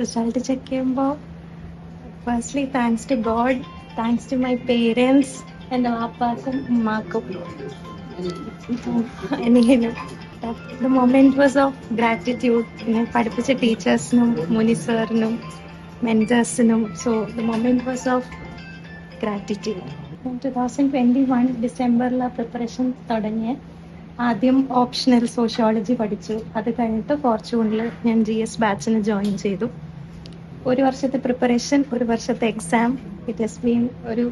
Result check ചെയ്യുമ്പോൾ firstly thanks to God thanks to my parents എന്റെ വാപ്പാക്കും ഉമ്മാക്കും. എനിക്കും the moment was of gratitude പിന്നെ പഠിപ്പിച്ച ടീച്ചേഴ്സിനും മുനി സാറിനും മെന്റേഴ്സിനും so the moment was of gratitude two thousand twenty one ഡിസംബറിലെ preparation തുടങ്ങിയ ആദ്യം ഓപ്ഷണൽ സോഷ്യോളജി പഠിച്ചു. അത് കഴിഞ്ഞിട്ട് ഫോർച്യൂണിൽ ഞാൻ ജി എസ് ബാച്ചിന് ജോയിൻ ചെയ്തു. ഒരു വർഷത്തെ പ്രിപ്പറേഷൻ ഒരു വർഷത്തെ എക്സാം ഇറ്റ് ഹസ് ബീൻ ഒരു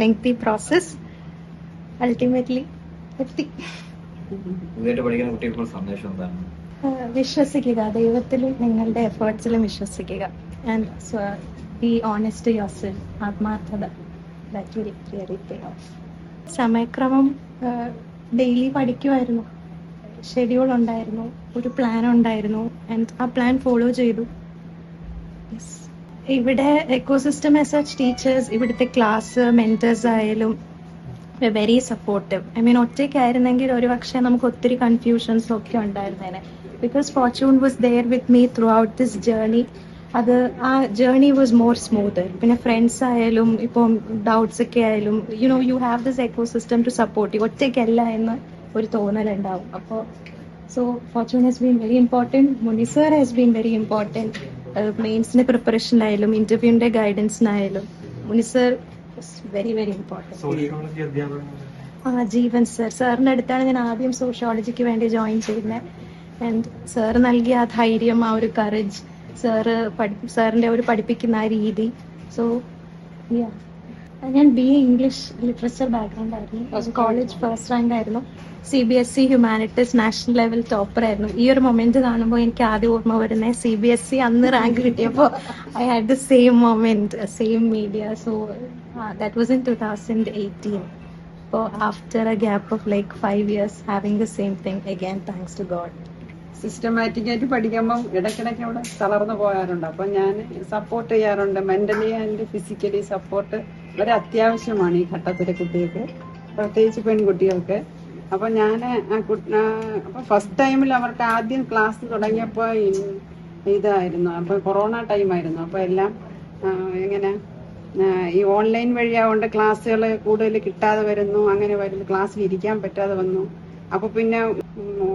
ലെങ്തി പ്രോസസ് അൾട്ടിമേറ്റ്ലി എത്തി. പുതിയതായിട്ട് പഠിക്കുന്ന കുട്ടികൾക്ക് സന്ദേശം എന്താണ്? വിശ്വസിക്കുക. ദൈവത്തിലും നിങ്ങളുടെ എഫേർട്സിലും വിശ്വസിക്കുക. And be honest yourself ആത്മാർത്ഥത that will really pay off സമയക്രമം ഡെയിലി പഠിക്കുമായിരുന്നു ഷെഡ്യൂൾ ഉണ്ടായിരുന്നു. ഒരു പ്ലാൻ ഉണ്ടായിരുന്നു. ആൻഡ് ആ പ്ലാൻ ഫോളോ ചെയ്തു. ഇവിടെ എക്കോസിസ്റ്റം ആസ് സച്ച് ടീച്ചേഴ്സ് ഇവിടുത്തെ ക്ലാസ് മെന്റേഴ്സ് ആയാലും വെരി സപ്പോർട്ടീവ് ഐ മീൻ ഒറ്റയ്ക്കായിരുന്നെങ്കിൽ ഒരു പക്ഷേ നമുക്ക് ഒത്തിരി കൺഫ്യൂഷൻസ് ഒക്കെ ഉണ്ടായിരുന്നേനെ. Because fortune was there with me throughout this journey അത് ആ ജേർണി വാസ് മോർ സ്മൂത്ത് പിന്നെ ഫ്രണ്ട്സ് ആയാലും ഇപ്പം ഡൗട്ട്സ് ഒക്കെ ആയാലും you know you have this ecosystem to support you ഒറ്റയ്ക്കല്ല എന്ന് ഒരു തോന്നലുണ്ടാവും അപ്പോൾ so fortune has been very important Muni sir has been very important മെയിൻസിന്റെ പ്രിപ്പറേഷനായാലും ഇന്റർവ്യൂവിന്റെ ഗൈഡൻസിനായാലും മുനിസർ വെരി വെരി ഇമ്പോർട്ടന്റ് ആ ജീവൻ സർ സാറിന്റെ അടുത്താണ് ഞാൻ ആദ്യം സോഷ്യോളജിക്ക് വേണ്ടി ജോയിൻ ചെയ്യുന്നത്. ആൻഡ് സാർ നൽകിയ ആ ധൈര്യം ആ ഒരു കറേജ് സാറ് പഠി സാറിന്റെ ഒരു പഠിപ്പിക്കുന്ന ആ രീതി. സോ ഞാൻ B A English literature background ആയിരുന്നു. കോളേജ് ഫസ്റ്റ് റാങ്ക് ആയിരുന്നു. C B S E humanities national level topper ആയിരുന്നു. ഈ ഒരു മൊമെന്റ് കാണുമ്പോൾ എനിക്ക് ആദ്യം ഓർമ്മ വരുന്നത് സി ബി എസ് ഇ അന്ന് റാങ്ക് കിട്ടിയപ്പോൾ I had the same moment same media so that was in two thousand eighteen അപ്പോൾ after a gap of like five years having the same thing again thanks to God systematic ആയിട്ട് പഠിക്കുമ്പം ഇടയ്ക്കിടയ്ക്ക് അവിടെ തളർന്നു പോകാറുണ്ട്. അപ്പൊ ഞാൻ സപ്പോർട്ട് ചെയ്യാറുണ്ട്. മെന്റലി ആൻഡ് ഫിസിക്കലി സപ്പോർട്ട് വളരെ അത്യാവശ്യമാണ് ഈ ഘട്ടത്തിലെ കുട്ടികൾക്ക് പ്രത്യേകിച്ച് പെൺകുട്ടികൾക്ക്. അപ്പൊ ഞാൻ അപ്പം ഫസ്റ്റ് ടൈമിൽ അവർക്ക് ആദ്യം ക്ലാസ് തുടങ്ങിയപ്പോൾ ഇതായിരുന്നു. അപ്പൊ കൊറോണ ടൈം ആയിരുന്നു. അപ്പൊ എല്ലാം എങ്ങനെ ഈ ഓൺലൈൻ വഴിയാവുകൊണ്ട് ക്ലാസ്സുകൾ കൂടുതൽ കിട്ടാതെ വരുന്നു. അങ്ങനെ വരുന്നു. ക്ലാസ്സിൽ ഇരിക്കാൻ പറ്റാതെ വന്നു. അപ്പൊ പിന്നെ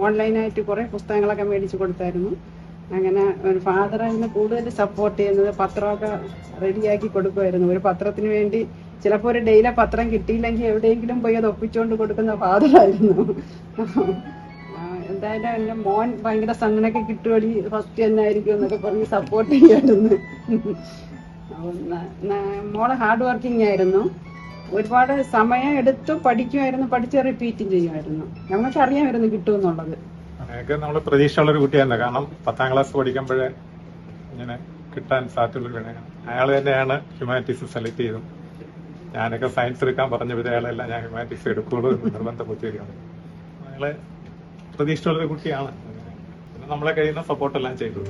ഓൺലൈനായിട്ട് കുറെ പുസ്തകങ്ങളൊക്കെ മേടിച്ചു കൊടുത്തായിരുന്നു. അങ്ങനെ ഒരു അതിന് കൂടുതൽ സപ്പോർട്ട് ചെയ്യുന്നത് പത്രമൊക്കെ റെഡിയാക്കി കൊടുക്കുമായിരുന്നു. ഒരു പത്രത്തിന് വേണ്ടി ചിലപ്പോൾ ഒരു ഡെയിലി പത്രം കിട്ടിയില്ലെങ്കിൽ എവിടെയെങ്കിലും പോയി അത് ഒപ്പിച്ചുകൊണ്ട് കൊടുക്കുന്ന ഫാദറായിരുന്നു എന്തായാലും എന്റെ മോൻ ഭയങ്കര സംഗണൊക്കെ കിട്ടുവഴി ഫസ്റ്റ് എന്നായിരിക്കും എന്നൊക്കെ പറഞ്ഞ് സപ്പോർട്ട് ചെയ്യായിരുന്നു. മോൾ ഹാർഡ് വർക്കിംഗ് ആയിരുന്നു. ഒരുപാട് സമയം എടുത്ത് പഠിക്കുമായിരുന്നു പഠിച്ച് റിപ്പീറ്റും ചെയ്യുമായിരുന്നു ഞങ്ങൾക്ക് അറിയാമായിരുന്നു കിട്ടുമെന്നുള്ളത്. അങ്ങനെയൊക്കെ നമ്മൾ പ്രതീക്ഷയുള്ള ഒരു കാരണം പത്താം ക്ലാസ് പഠിക്കുമ്പോഴേ ഇങ്ങനെ കിട്ടാൻ സാധ്യതയുള്ള അയാൾ തന്നെയാണ് ഹ്യൂമാനിറ്റീസ് സെലക്ട് ചെയ്തത്. ഞാനൊക്കെ സയൻസ് എടുക്കാൻ പറഞ്ഞ വിധയാളെല്ലാം ഞാൻ ഹ്യൂമാനിറ്റീസ് എടുക്കുള്ളൂ എന്ന് നിർബന്ധപ്പെടുത്തുകയാണ് അയാളെ പ്രതീക്ഷയുള്ളൊരു കുട്ടിയാണ്. നമ്മളെ കഴിയുന്ന സപ്പോർട്ടെല്ലാം ചെയ്തു.